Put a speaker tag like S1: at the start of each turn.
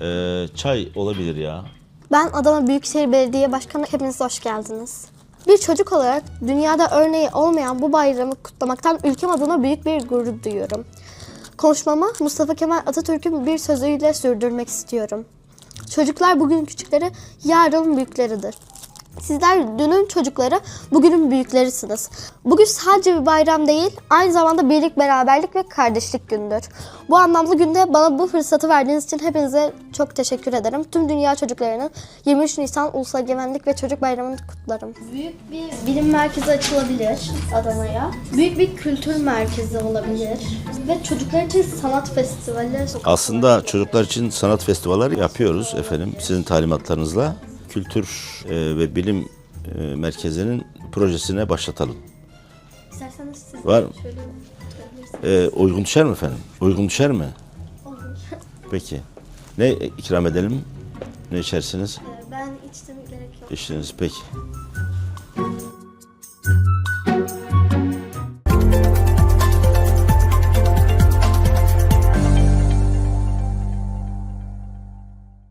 S1: Ee, çay olabilir ya.
S2: Ben Adana Büyükşehir Belediye Başkanı. Hepiniz hoş geldiniz. Bir çocuk olarak dünyada örneği olmayan bu bayramı kutlamaktan ülkem adına büyük bir gurur duyuyorum. Konuşmamı Mustafa Kemal Atatürk'ün bir sözüyle sürdürmek istiyorum. Çocuklar bugün küçükleri, yarın büyükleridir. Sizler dünün çocukları, bugünün büyüklerisiniz. Bugün sadece bir bayram değil, aynı zamanda birlik, beraberlik ve kardeşlik gündür. Bu anlamlı günde bana bu fırsatı verdiğiniz için hepinize çok teşekkür ederim. Tüm dünya çocuklarının 23 Nisan Ulusal Egemenlik ve Çocuk Bayramı'nı kutlarım. Büyük bir bilim merkezi açılabilir Adana'ya. Büyük bir kültür merkezi olabilir. Ve çocuklar için sanat festivali.
S1: Aslında çocuklar için sanat festivalleri yapıyoruz efendim sizin talimatlarınızla. Kültür e, ve Bilim e, Merkezi'nin projesine başlatalım.
S2: İsterseniz siz
S1: Var mı?
S2: şöyle oturabilirsiniz.
S1: E, uygun düşer mi efendim? Uygun düşer mi?
S2: Olur.
S1: Peki. Ne ikram edelim? Ne içersiniz?
S2: Ee, Ben içtim gerek yok.
S1: İçtiniz peki.